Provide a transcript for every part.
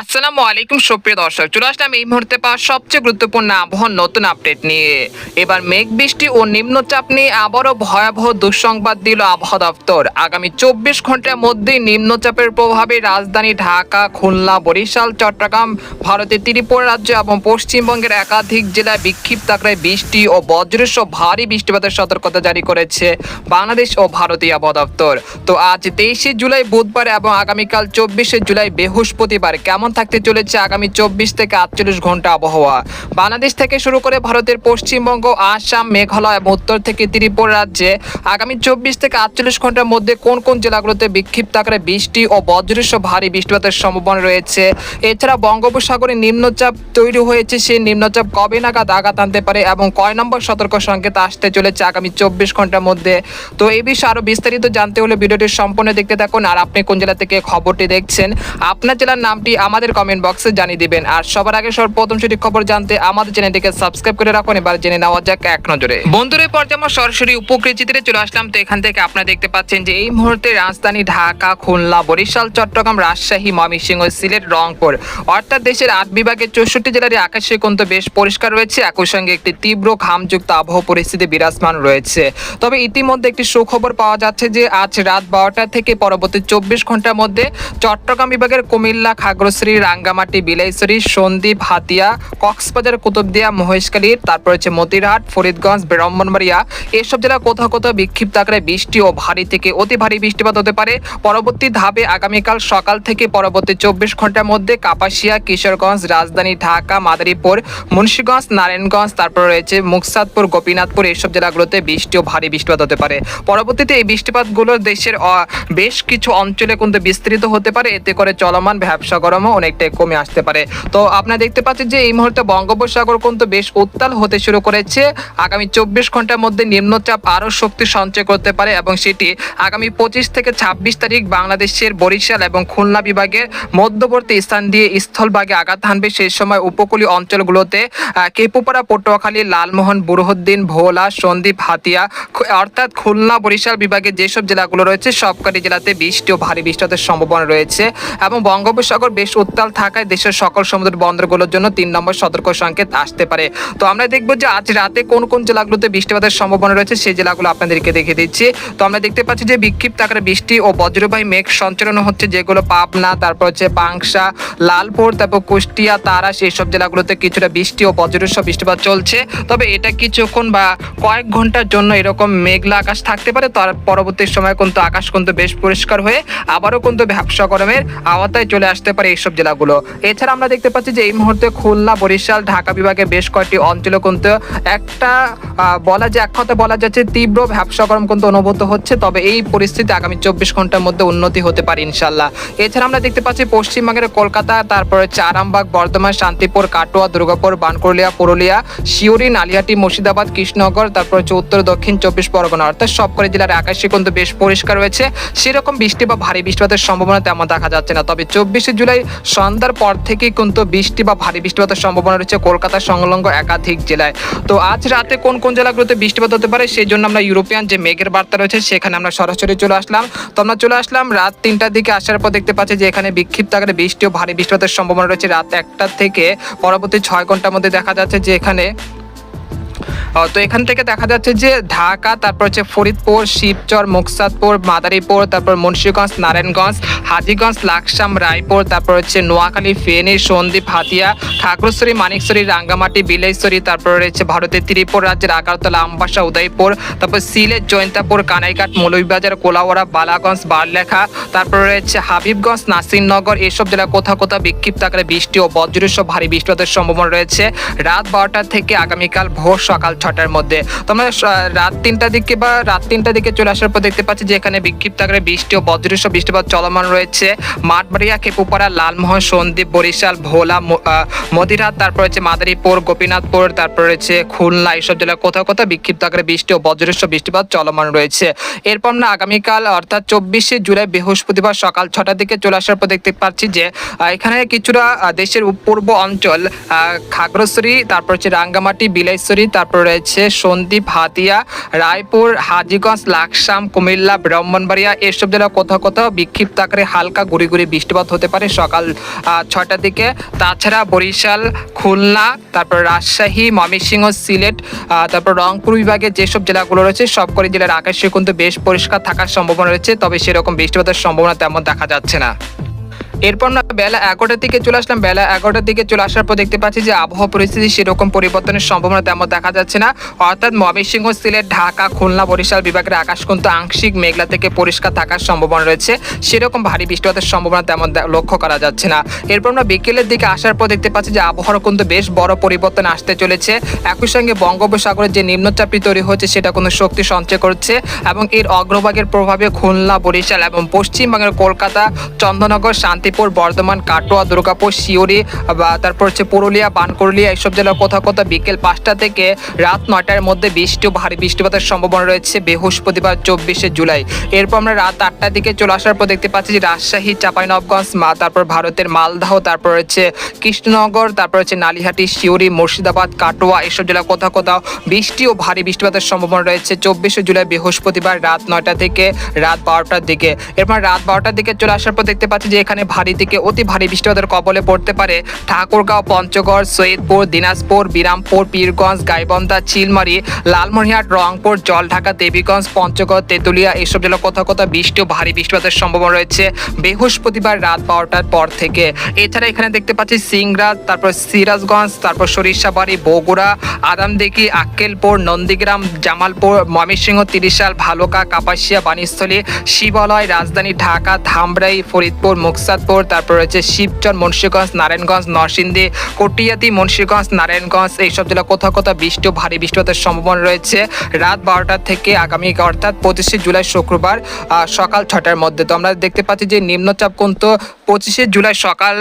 আসসালামু আলাইকুম, সুপ্রিয় দর্শক। চলে আসলাম এই মুহূর্তে পাওয়া সবচেয়ে গুরুত্বপূর্ণ আবহাওয়ার নতুন আপডেট নিয়ে। এবার মেঘ, বৃষ্টি ও নিম্নচাপ নিয়ে আবারও ভয়াবহ দুঃসংবাদ দিল আবহাওয়া দপ্তর। আগামী চব্বিশ ঘণ্টার মধ্যেই নিম্নচাপের প্রভাবে রাজধানী ঢাকা, খুলনা, বরিশাল, চট্টগ্রাম, ভারতের ত্রিপুরা রাজ্য এবং পশ্চিমবঙ্গের একাধিক জেলায় বিক্ষিপ্ত আকারে বৃষ্টি ও বজ্রসহ ভারী বৃষ্টিপাতের সতর্কতা জারি করেছে বাংলাদেশ ও ভারতীয় আবহাওয়া দপ্তর। তো আজ তেইশে জুলাই বুধবার এবং আগামীকাল চব্বিশে জুলাই বৃহস্পতিবার কেমন থাকতে চলেছে আগামী চব্বিশ থেকে আটচল্লিশ ঘণ্টা আবহাওয়া। বাংলাদেশ থেকে শুরু করে ভারতের পশ্চিমবঙ্গ, আসাম, মেঘালয় এবং উত্তর থেকে ত্রিপুরা রাজ্যে আগামী চব্বিশ থেকে আটচল্লিশ ঘণ্টার মধ্যে কোন কোন জেলাগুলোতে বিক্ষিপ্ত আকারে বৃষ্টি ও বজ্রসহ ভারী বৃষ্টিপাতের সম্ভাবনা রয়েছে? এছাড়া বঙ্গোপসাগরে নিম্নচাপ তৈরি হয়েছে, সেই নিম্নচাপ কবে নাগাদ আঘাত আনতে পারে এবং কয় নম্বর সতর্ক সংকেত আসতে চলেছে আগামী চব্বিশ ঘণ্টার মধ্যে? তো এই বিষয়ে আরও বিস্তারিত জানতে হলে ভিডিওটি সম্পূর্ণ দেখতে থাকুন। আর আপনি কোন জেলা থেকে খবরটি দেখছেন? আপনার জেলার নামটি আমাদের কমেন্ট বক্সে জানিয়ে দিবেন। আর সবার আগে সর্বপ্রথম সঠিক খবর জানতে আমাদের চ্যানেলটিকে সাবস্ক্রাইব করে রাখুন। এবার জেনে নেওয়া যাক এক নজরে। বন্ধুদের পর্যায়ে আমরা সরাসরি উপকৃত চিত্রে চলে আসলাম, তো এখান থেকে আপনারা দেখতে পাচ্ছেন যে এই মুহূর্তে রাজধানী ঢাকা, খুলনা, বরিশাল, চট্টগ্রাম, রাজশাহী, ময়মনসিংহ, সিলেট, রংপুর অর্থাৎ দেশের আট বিভাগের চৌষট্টি জেলার আকাশে কিন্তু বেশ পরিষ্কার রয়েছে। একই সঙ্গে একটি তীব্র ঘামযুক্ত আবহাওয়া পরিস্থিতি বিরাজমান রয়েছে। তবে ইতিমধ্যে একটি সুখবর পাওয়া যাচ্ছে যে আজ রাত বারোটা থেকে পরবর্তী চব্বিশ ঘণ্টার মধ্যে চট্টগ্রাম বিভাগের কুমিল্লা খাগড়াছড়ি রাঙ্গামাটি বিলাইছড়ি সন্দ্বীপ, হাতিয়া, কক্সবাজার, কুতুবদিয়া, মহেশখালী, তারপর হচ্ছে মতিরহাট, ফরিদগঞ্জ, ব্রাহ্মণবাড়িয়া। এসব জেলা কোথাও কোথাও বিক্ষিপ্ত আকারে বৃষ্টি ও ভারী থেকে অতি ভারী বৃষ্টিপাত হতে পারে। পরবর্তী ধাপে আগামীকাল সকাল থেকে পরবর্তী চব্বিশ ঘণ্টার মধ্যে কাপাসিয়া, কিশোরগঞ্জ, রাজধানী ঢাকা, মাদারীপুর, মুন্সীগঞ্জ, নারায়ণগঞ্জ, তারপর রয়েছে মুকসাদপুর, গোপীনাথপুর এইসব জেলাগুলোতে বৃষ্টি ও ভারী বৃষ্টিপাত হতে পারে। পরবর্তীতে এই বৃষ্টিপাতগুলো দেশের বেশ কিছু অঞ্চলে কিন্তু বিস্তৃত হতে পারে। এতে করে চলমান ব্যবসা গরমও অনেকটাই কমে আসতে পারে। তো আপনারা দেখতে পাচ্ছেন যে এই মুহূর্তে বঙ্গোপসাগর কিন্তু বেশ উত্তাল হতে শুরু করেছে। আগামী চব্বিশ ঘণ্টার মধ্যে নিম্নচাপ আরও শক্তি সঞ্চয় করতে পারে এবং সেটি আগামী পঁচিশ থেকে ছাব্বিশ তারিখ বাংলাদেশের বরিশাল এবং খুলনা বিভাগের মধ্যবর্তী স্থান দিয়ে স্থলভাগে আঘাত হানবে। সেই সময় উপকূলীয় অঞ্চলগুলোতে কেপুপাড়া, পটুয়াখালী, লালমোহন, বুরহুদ্দিন, ভোলা, সন্দ্বীপ, হাতিয়া অর্থাৎ খুলনা, বরিশাল বিভাগে যেসব জেলাগুলো রয়েছে, সবকটি জেলাতে বৃষ্টি ও ভারী বৃষ্টিপাতের সম্ভাবনা রয়েছে এবং বঙ্গোপসাগর বেশ উত্তাল থাকায় দেশের সকল সমুদ্র বন্দরগুলোর জন্য তিন নম্বর সতর্ক সংকেত আসতে পারে। তো আমরা দেখব যে আজ রাতে কোন কোন জেলাগুলোতে বৃষ্টিপাতের সম্ভাবনা রয়েছে, সেই জেলাগুলো আপনাদেরকে দেখে দিচ্ছি। তো আমরা দেখতে পাচ্ছি যে বিক্ষিপ্ত আকারে বৃষ্টি ও বজ্রবাহী মেঘ সঞ্চালন হচ্ছে, যেগুলো পাবনা, তারপর হচ্ছে পাংশা লালপুর, তারপর কুষ্টিয়া তারাস এইসব জেলাগুলোতে কিছুটা বৃষ্টি ও বজ্রসহ বৃষ্টিপাত চলছে। তবে এটা কিছুক্ষণ বা কয়েক ঘণ্টার জন্য এরকম মেঘলা আকাশ থাকতে পারে। তার পরবর্তী সময় কিন্তু আকাশ কিন্তু বেশ পরিষ্কার হয়ে আবারও কিন্তু ব্যবসা গরমের আওতায় চলে আসতে পারে এইসব জেলাগুলো। এছাড়া আমরা দেখতে পাচ্ছি যে এই মুহূর্তে খুলনা, বরিশাল, ঢাকা বিভাগে বেশ কয়েকটি অঞ্চলে কিন্তু একটা বলা যায়, এক কথা বলা যাচ্ছে তীব্র ব্যবসা গরম কিন্তু অনুভূত হচ্ছে। তবে এই পরিস্থিতি আগামী চব্বিশ ঘণ্টার মধ্যে উন্নতি হতে পারে ইনশাল্লাহ। এছাড়া আমরা দেখতে পাচ্ছি পশ্চিমবঙ্গের কলকাতা, তারপরে চারামবাগ, বর্ধমান, শান্তিপুর, কাটোয়া, দুর্গাপুর বানকুরলিয়া পুরুলিয়া শিউরি নালিয়াটি, মুর্শিদাবাদ, কৃষ্ণনগর, তারপর উত্তর, দক্ষিণ, চব্বিশ পরগনা। অর্থাৎ সবকটি জেলার আকাশে কিন্তু বেশ পরিষ্কার রয়েছে। সেরকম বৃষ্টি বা ভারী বৃষ্টিপাতের সম্ভাবনা তেমন দেখা যাচ্ছে না। তবে চব্বিশে জুলাই সন্ধ্যার পর থেকে কিন্তু বৃষ্টি বা ভারী বৃষ্টিপাতের সম্ভাবনা রয়েছে কলকাতা, সংলগ্ন একাধিক জেলায়। তো আজ রাতে কোন কোন জেলাগুলোতে বৃষ্টিপাত হতে পারে সেই জন্য আমরা ইউরোপিয়ান যে মেঘের বার্তা রয়েছে সেখানে আমরা সরাসরি চলে আসলাম। তো আমরা চলে আসলাম রাত তিনটার দিকে আসার পর দেখতে পাচ্ছি যে এখানে বিক্ষিপ্ত আকারে বৃষ্টি ও ভারী বৃষ্টিপাতের সম্ভাবনা রয়েছে। রাত একটা থেকে পরবর্তী ছয় ঘণ্টার মধ্যে দেখা যাচ্ছে যে এখানে তো এখান থেকে দেখা যাচ্ছে যে ঢাকা, তারপর হচ্ছে ফরিদপুর, শিবচর, মুকসাদপুর, মাদারীপুর, তারপর মুন্সিগঞ্জ, নারায়ণগঞ্জ, হাজিগঞ্জ, লাকসাম, রায়পুর, তারপর হচ্ছে নোয়াখালী, ফেনী, সন্দ্বীপ, হাতিয়া খাগড়াছড়ি মানিকছড়ি রাঙ্গামাটি বিলাইছড়ি তারপর রয়েছে ভারতের ত্রিপুরা রাজ্যের আগারতলা, আমবাসা, উদয়পুর, তারপর সিলেট, জয়ন্তাপুর, কানাইঘাট, মৌলভীবাজার কোলাওয়াড়া বালাগঞ্জ, বারলেখা, তারপর রয়েছে হাবিবগঞ্জ, নাসিরনগর, এসব জেলা কোথাও কোথাও বিক্ষিপ্ত আকারে বৃষ্টি ও বজ্রসহ ভারী বৃষ্টিপাতের সম্ভাবনা রয়েছে। রাত বারোটা থেকে আগামীকাল ভোর সকাল ছটার মধ্যে। তোমরা রাত তিনটার দিকে বা রাত তিনটার দিকে চলে আসার পর দেখতে পাচ্ছি যে এখানে বিক্ষিপ্ত আকারে বৃষ্টি ও বজ্রসহ বৃষ্টিপাত চলমান রয়েছে। মাঠবাড়িয়া, খেপুপাড়া, লালমোহন, সন্দ্বীপ, বরিশাল, ভোলা মদিরাত তারপর হচ্ছে মাদারীপুর, গোপীনাথপুর, তারপর রয়েছে খুলনা এইসব জেলা কোথাও কোথাও বিক্ষিপ্ত আকারে বৃষ্টি ও বজ্রসহ বৃষ্টিপাত চলমান রয়েছে। এরপর আমরা আগামীকাল, অর্থাৎ চব্বিশে জুলাই বৃহস্পতিবার সকাল ছটার দিকে চলে আসার পর দেখতে পাচ্ছি যে এখানে কিছুটা দেশের পূর্ব অঞ্চল খাগড়াছড়ি, তারপর হচ্ছে রাঙ্গামাটি, বিলাইছড়ি, তারপর রয়েছে সন্দীপ হাতিয়া, রায়পুর, হাজিগঞ্জ, লাকসাম, কুমিল্লা, ব্রাহ্মণবাড়িয়া। এসব জেলা কোথাও কোথাও বিক্ষিপ্ত আকারে হালকা গুড়ি গুড়ি বৃষ্টিপাত হতে পারে সকাল ছটার দিকে। তাছাড়া বরিশাল, খুলনা, তারপর রাজশাহী, ময়মনসিংহ, সিলেট তারপর রংপুর বিভাগে যেসব জেলাগুলো রয়েছে, সবকটি জেলার আকাশে কিন্তু বেশ পরিষ্কার থাকার সম্ভাবনা রয়েছে, তবে সেরকম বৃষ্টিপাতের সম্ভাবনা তেমন দেখা যাচ্ছে না। এরপর আমরা বেলা এগারোটার দিকে চলে আসলাম। বেলা এগারোটার দিকে চলে আসার পর দেখতে পাচ্ছি যে আবহাওয়া পরিস্থিতি সেরকম পরিবর্তনের সম্ভাবনা তেমন দেখা যাচ্ছে না। অর্থাৎ ময়মনসিংহ, সিলেট, ঢাকা, খুলনা, বরিশাল বিভাগের আকাশ কিন্তু আংশিক মেঘলা থেকে পরিষ্কার থাকার সম্ভাবনা রয়েছে। সেরকম ভারী বৃষ্টিপাতের সম্ভাবনা তেমন লক্ষ্য করা যাচ্ছে না। এরপর আমরা বিকেলের দিকে আসার পর দেখতে পাচ্ছি যে আবহাওয়ার কিন্তু বেশ বড় পরিবর্তন আসতে চলেছে। একই সঙ্গে বঙ্গোপসাগরে যে নিম্নচাপটি তৈরি হচ্ছে সেটা কোনো শক্তি সঞ্চয় করছে এবং এর অগ্রভাগের প্রভাবে খুলনা, বরিশাল এবং পশ্চিমবঙ্গের কলকাতা, চন্দ্রনগর শান্তিপুর বর্ধমান, কাটোয়া, দুর্গাপুর শিউরি বা তারপর হচ্ছে পুরুলিয়া বানকুরলিয়া এইসব জেলার কোথাও কোথাও বিকেল পাঁচটা থেকে রাত নয়টার মধ্যে বৃষ্টি ভারী বৃষ্টিপাতের সম্ভাবনা রয়েছে বৃহস্পতিবার, চব্বিশে জুলাই। এরপর আমরা রাত আটটার দিকে চলে আসার পর দেখতে পাচ্ছি যে রাজশাহী চাঁপাইনবগঞ্জ মা, তারপর ভারতের মালদাহ, তারপর হচ্ছে কৃষ্ণনগর, তারপর হচ্ছে নালিহাটি শিউরি মুর্শিদাবাদ, কাটোয়া, এইসব জেলা কোথাও কোথাও বৃষ্টি ও ভারী বৃষ্টিপাতের সম্ভাবনা রয়েছে চব্বিশে জুলাই বৃহস্পতিবার রাত নয়টা থেকে রাত বারোটার দিকে। এরপর রাত বারোটার দিকে চলে আসার পর দেখতে পাচ্ছি যে এখানে ভারী থেকে অতি ভারী বৃষ্টিপাতের কবলে পড়তে পারে ঠাকুরগাঁও, পঞ্চগড়, সৈয়দপুর, দিনাজপুর, বিরামপুর, পীরগঞ্জ, গাইবন্ধা, চিলমারি লালমনিরহাট রংপুর, জলঢাকা, দেবীগঞ্জ, পঞ্চগড়, তেঁতুলিয়া এইসব জেলা কোথাও কোথাও বৃষ্টি ও ভারী বৃষ্টিপাতের সম্ভাবনা রয়েছে বৃহস্পতিবার রাত বারোটার পর থেকে। এছাড়া এখানে দেখতে পাচ্ছি সিংরাজ, তারপর সিরাজগঞ্জ, তারপর সরিষাবাড়ি, বগুড়া আদামদিঘি আক্কেলপুর, নন্দীগ্রাম, জামালপুর, ময়মনসিংহ, তিরিশাল, ভালুকা, কাপাসিয়া, বাণীস্থলী, শিবালয়, রাজধানী ঢাকা, ধামরাই, ফরিদপুর মুকসাদপুর তারপর রয়েছে শিবচর, মুন্সীগঞ্জ, নারায়ণগঞ্জ, নরসিংদী কটিয়াতি মুন্সীগঞ্জ, নারায়ণগঞ্জ, এইসব জেলা কোথাও কোথাও বৃষ্টি ভারী বৃষ্টিপাতের সম্ভাবনা রয়েছে। রাত বারোটা থেকে আগামী, অর্থাৎ পঁচিশে জুলাই শুক্রবার সকাল ছটার মধ্যে। তো আমরা দেখতে পাচ্ছি যে নিম্নচাপ কিন্তু পঁচিশে জুলাই সকাল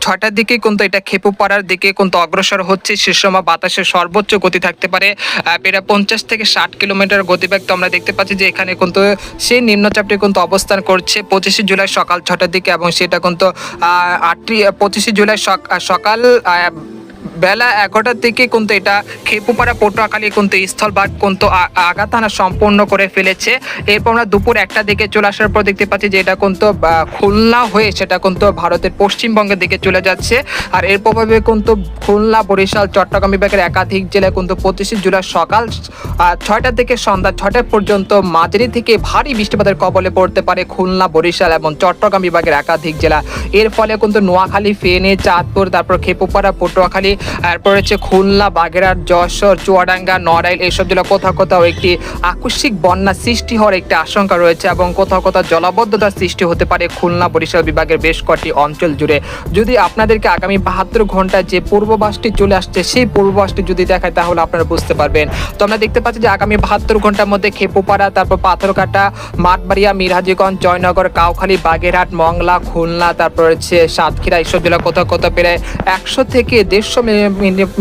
ছটার দিকে কিন্তু এটা খেপু পড়ার দিকে কিন্তু অগ্রসর হচ্ছে। সে সময় বাতাসের সর্বোচ্চ গতি থাকতে পারে প্রায় পঞ্চাশ থেকে ষাট কিলোমিটার গতিবেগ তো আমরা দেখতে পাচ্ছি যে এখানে কিন্তু সেই নিম্নচাপটি কিন্তু অবস্থান করছে। পঁচিশে জুলাই সকাল ছটার দিকে এবং সেটা কিন্তু আটটি, পঁচিশে জুলাই সক- সকাল বেলা এগারোটার দিকে কিন্তু এটা খেপুপাড়া পটুয়াখালী কিন্তু স্থলভাগ কিন্তু আ- আঘাত হানা সম্পূর্ণ করে ফেলেছে। এরপর আমরা দুপুর একটা দিকে চলে আসার পর দেখতে পাচ্ছি যে এটা কিন্তু খুলনা হয়ে সেটা কিন্তু ভারতের পশ্চিমবঙ্গের দিকে চলে যাচ্ছে। আর এর প্রভাবে কিন্তু খুলনা বরিশাল চট্টগ্রাম বিভাগের একাধিক জেলায় কিন্তু পঁচিশে জুলাই সকাল আহ, ছয়টা থেকে সন্ধ্যা ছয়টা পর্যন্ত মাঝারি থেকে ভারী বৃষ্টিপাতের কবলে পড়তে পারে খুলনা বরিশাল এবং চট্টগ্রাম বিভাগের একাধিক জেলা। এর ফলে কিন্তু নোয়াখালী ফেনে চাঁদপুর তারপর খেপুপাড়া পটুয়াখালী এরপর হচ্ছে খুলনা, বাগেরহাট, যশোর, চুয়াডাঙ্গা, নড়াইল এইসব জেলা কোথাও কোথাও একটি আকস্মিক বন্যা সৃষ্টি হওয়ার একটি আশঙ্কা রয়েছে এবং কোথাও কোথাও জলাবদ্ধতার সৃষ্টি হতে পারে খুলনা বরিশাল বিভাগের বেশ কটি অঞ্চল জুড়ে। যদি আপনাদেরকে আগামী বাহাত্তর ঘন্টায় যে পূর্ববাসটি চলে আসছে, সেই পূর্ববাসটি যদি দেখায়, তাহলে আপনারা বুঝতে পারবেন। তো আমরা দেখতে পাচ্ছি যে আগামী বাহাত্তর ঘণ্টার মধ্যে খেপুপাড়া, তারপর পাথরকাটা, মাঠবাড়িয়া, মিরহাজিগঞ্জ, জয়নগর, কাউখালী, বাগেরহাট, মংলা, খুলনা, তারপর হচ্ছে সাতক্ষীরা, এইসব জেলা কোথাও কোথাও প্রায় একশো থেকে দেড়শো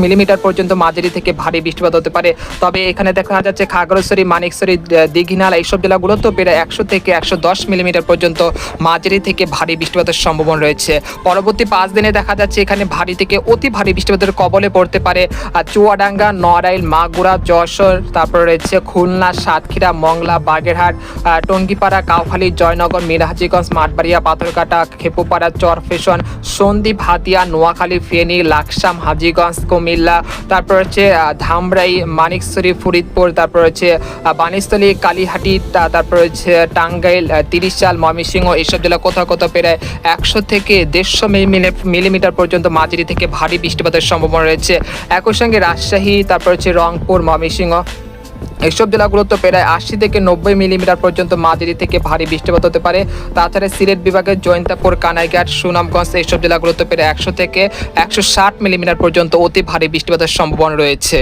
মিলিমিটার পর্যন্ত মাঝারি থেকে ভারী বৃষ্টিপাত হতে পারে। তবে এখানে দেখা যাচ্ছে খাগড়াছড়ি, মানিকছড়ি দীঘিনালা এইসব জেলাগুলো তো প্রায় একশো থেকে একশো দশ মিলিমিটার পর্যন্ত মাঝারি থেকে ভারী বৃষ্টিপাতের সম্ভাবনা রয়েছে। পরবর্তী পাঁচ দিনে দেখা যাচ্ছে এখানে ভারী থেকে অতি ভারী বৃষ্টিপাতের কবলে পড়তে পারে। আর চুয়াডাঙ্গা, নড়াইল, মাগুরা, যশোর, তারপর রয়েছে খুলনা, সাতক্ষীরা, মংলা, বাগেরহাট টঙ্গিপাড়া, কাউখালী, জয়নগর মিরাহাজিগঞ্জ মাঠবাড়িয়া পাথরকাটা খেপুপাড়া, চরফেশন, সন্দ্বীপ, হাতিয়া, নোয়াখালী, ফেনী, লাকসাম হাজিগঞ্জ কুমিল্লা তারপর হচ্ছে ধামরাই মানিকছড়ি ফরিদপুর, তারপর হচ্ছে বানিস্থলী কালীহাটি তারপর হচ্ছে, টাঙ্গাইল তিরিশ তিরিশাল, ময়মনসিংহ এইসব জেলা কোথাও কোথাও প্রায় একশো থেকে দেড়শো মিলিমিটার পর্যন্ত মাঝারি থেকে ভারী বৃষ্টিপাতের সম্ভাবনা রয়েছে। একই সঙ্গে রাজশাহী, তারপর হচ্ছে রংপুর, ময়মনসিংহ এইসব জেলাগুলোতে প্রায় আশি থেকে নব্বই মিলিমিটার পর্যন্ত মাঝারি থেকে ভারী বৃষ্টিপাত হতে পারে। তাছাড়া সিলেট বিভাগের জয়ন্তাপুর কানাইঘাট, সুনামগঞ্জ এইসব জেলাগুলোতে প্রায় একশো থেকে একশো ষাট মিলিমিটার পর্যন্ত অতি ভারী বৃষ্টিপাতের সম্ভাবনা রয়েছে।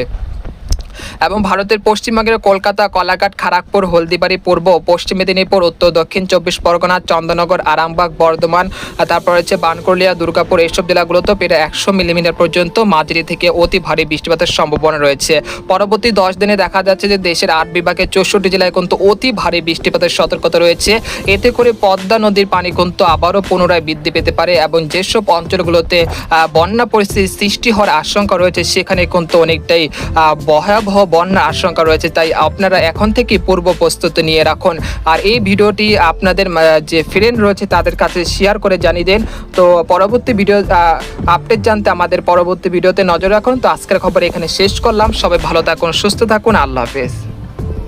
এবং ভারতের পশ্চিমবঙ্গের কলকাতা, কলাঘাট খড়গপুর হলদিবাড়ি, পূর্ব পশ্চিম মেদিনীপুর, উত্তর, দক্ষিণ, চব্বিশ পরগনা, চন্দননগর, আরামবাগ, বর্ধমান তারপর হচ্ছে বানকুরলিয়া দুর্গাপুর এইসব জেলাগুলোতে প্রায় একশো মিলিমিটার পর্যন্ত মাঝারি থেকে অতি ভারী বৃষ্টিপাতের সম্ভাবনা রয়েছে। পরবর্তী দশ দিনে দেখা যাচ্ছে যে দেশের আট বিভাগের চৌষট্টি জেলায় কিন্তু অতি ভারী বৃষ্টিপাতের সতর্কতা রয়েছে। এতে করে পদ্মা নদীর পানি কিন্তু আবারও পুনরায় বৃদ্ধি পেতে পারে এবং যেসব অঞ্চলগুলোতে বন্যা পরিস্থিতির সৃষ্টি হওয়ার আশঙ্কা রয়েছে, সেখানে কিন্তু অনেকটাই ভয়াবহ ভয়াবহ বন্যার আশঙ্কা রয়েছে, তাই আপনারা এখন থেকে পূর্ব প্রস্তুতি নিয়ে রাখুন। আর এই ভিডিওটি আপনাদের যে ফ্রেন্ড রয়েছে তাদের কাছে শেয়ার করে জানিয়ে দেন। তো পরবর্তী ভিডিও আপডেট জানতে আমাদের পরবর্তী ভিডিওতে নজর রাখুন। তো আজকের খবর এখানে শেষ করলাম। সবাই ভালো থাকুন, সুস্থ থাকুন। আল্লাহ হাফেজ।